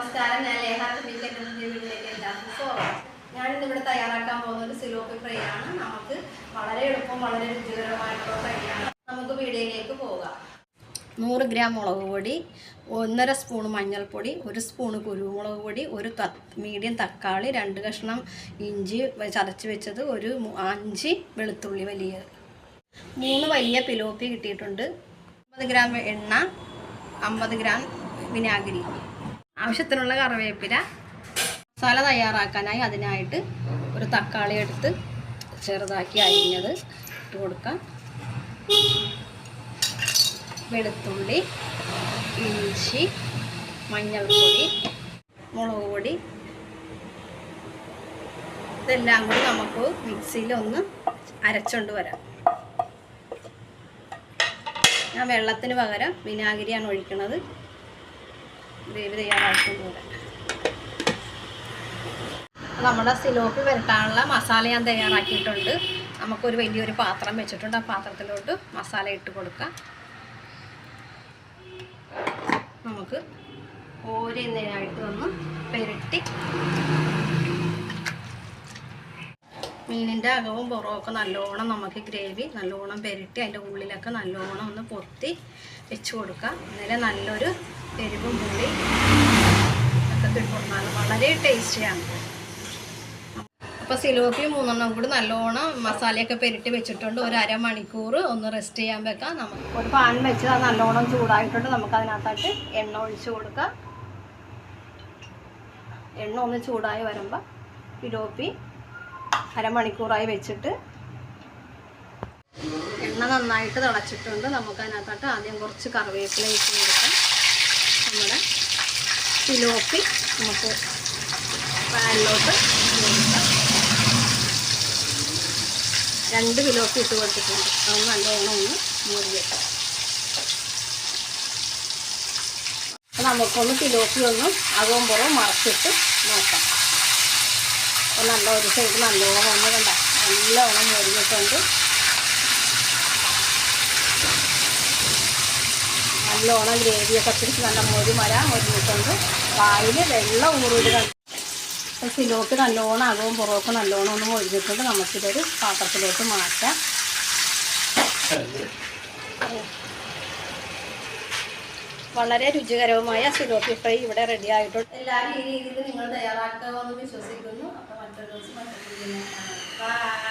നമസ്കാരം. ഞാൻ തുമ്പിക്കന്റെ പുതിയ വീട്ടിലേക്ക് എല്ലാവർക്കും സ്വാഗതം. ഞാനിന്ന് ഇവിടെ തയ്യാറാക്കാൻ പോകുന്ന ഒരു സിലോപ്പി ഫ്രൈ ആണ്. നമുക്ക് വളരെ എളുപ്പം വളരെ രുചികരമായിട്ടുള്ള ഫ്രൈ ആണ്. നമുക്ക് വീഡിയോയിലേക്ക് പോകാം. നൂറ് ഗ്രാം മുളക് പൊടി ഒന്നര സ്പൂൺ മഞ്ഞൾപ്പൊടി ഒരു സ്പൂൺ കുരുമുളക് പൊടി ഒരു മീഡിയം തക്കാളി രണ്ട് കഷ്ണം ഇഞ്ചി ചതച്ച് വെച്ചത് ഒരു അഞ്ച് വെളുത്തുള്ളി വലിയ മൂന്ന് വലിയ പിലോപ്പി കിട്ടിയിട്ടുണ്ട്. അമ്പത് ഗ്രാം എണ്ണ അമ്പത് ഗ്രാം വിനാഗിരി. ആവശ്യത്തിനുള്ള കറിവേപ്പില. മസാല തയ്യാറാക്കാനായി അതിനായിട്ട് ഒരു തക്കാളി എടുത്ത് ചെറുതാക്കി അരിഞ്ഞത് ഇട്ട് കൊടുക്കാം. വെളുത്തുള്ളി ഇഞ്ചി മഞ്ഞൾപ്പൊടി മുളക് പൊടി. ഇതെല്ലാം കൂടി നമുക്ക് മിക്സിയിൽ ഒന്ന് അരച്ചുകൊണ്ട് വരാം. ഞാൻ വെള്ളത്തിന് പകരം വിനാഗിരിയാണ് ഒഴിക്കുന്നത് ഗ്രേവി തയ്യാറാക്കുന്നത് വരാം നമ്മുടെ സിലോപ്പി വരട്ടാനുള്ള മസാല ഞാൻ തയ്യാറാക്കിയിട്ടുണ്ട്. നമുക്കൊരു വലിയൊരു പാത്രം വെച്ചിട്ടുണ്ട്. ആ പാത്രത്തിലോട്ട് മസാല ഇട്ട് കൊടുക്കാം. നമുക്ക് ഓരോന്നിനായിട്ട് ഒന്ന് പെരട്ടി മീനിന്റെ അകവും പുറവും ഒക്കെ നല്ലോണം നമുക്ക് ഗ്രേവി നല്ലോണം പെരട്ടി അതിന്റെ ഉള്ളിലൊക്കെ നല്ലോണം ഒന്ന് പൊത്തി വെച്ച് കൊടുക്കാം. അന്നേരം നല്ലൊരു എരിവും പുളി ഒക്കെ കിട്ടുന്നതാണ് വളരെ ടേസ്റ്റിയാണ് അപ്പോൾ സിലോപ്പി മൂന്നെണ്ണം കൂടി നല്ലോണം മസാലയൊക്കെ പെരട്ടി വെച്ചിട്ടുണ്ട്. ഒരു അരമണിക്കൂർ ഒന്ന് റെസ്റ്റ് ചെയ്യാൻ വെക്കാം. നമുക്ക് ഒരു പാൻ വെച്ച് അത് നല്ലോണം ചൂടായിട്ടുണ്ട്. നമുക്ക് അതിനകത്തായിട്ട് എണ്ണ ഒഴിച്ച് കൊടുക്കാം. എണ്ണ ഒന്ന് ചൂടായി വരുമ്പോൾ സിലോപ്പി അരമണിക്കൂറായി വെച്ചിട്ട് എണ്ണ നന്നായിട്ട് തിളച്ചിട്ടുണ്ട്. നമുക്ക് അതിനകത്തോട്ട് ആദ്യം കുറച്ച് കറിവേപ്പില ഇട്ട് കൊടുക്കാം. നമ്മുടെ സിലോപ്പി നമുക്ക് പാനിലോട്ട് രണ്ട് കിലോപ്പി ഇട്ട് കൊടുത്തിട്ടുണ്ട്. അത് നല്ലോണം ഒന്ന് മൂടി വെക്കാം. നമുക്കൊന്ന് കിലോപ്പി ഒന്ന് അകവും പുറവും മറച്ചിട്ട് നോക്കാം. അപ്പോൾ നല്ല ഒരു സൈഡ് നല്ലോണം ഒന്ന് കണ്ട നല്ലോണം മുരിഞ്ഞിട്ടുണ്ട് നല്ലോണം ഗ്രേവിയൊക്കെ പിടിച്ച് നല്ല മൊരി മര മുരിഞ്ഞിട്ടുണ്ട് വായിൽ വെള്ളം ഊറിയിട്ട് കണ്ടു. അപ്പോൾ കിലോക്ക് നല്ലോണം അകവും പുറമൊക്കെ നല്ലോണം ഒന്ന് മുരിഞ്ഞിട്ടുണ്ട് നമുക്കിതൊരു പാത്രത്തിലോട്ട് മാറ്റാം. വളരെ രുചികരവുമായ സിലോപ്പി ഫ്രൈ ഇവിടെ റെഡി ആയിട്ടുണ്ട്. എല്ലാവരും ഈ രീതിയിൽ നിങ്ങൾ वार्ता विश्वसू अब बाय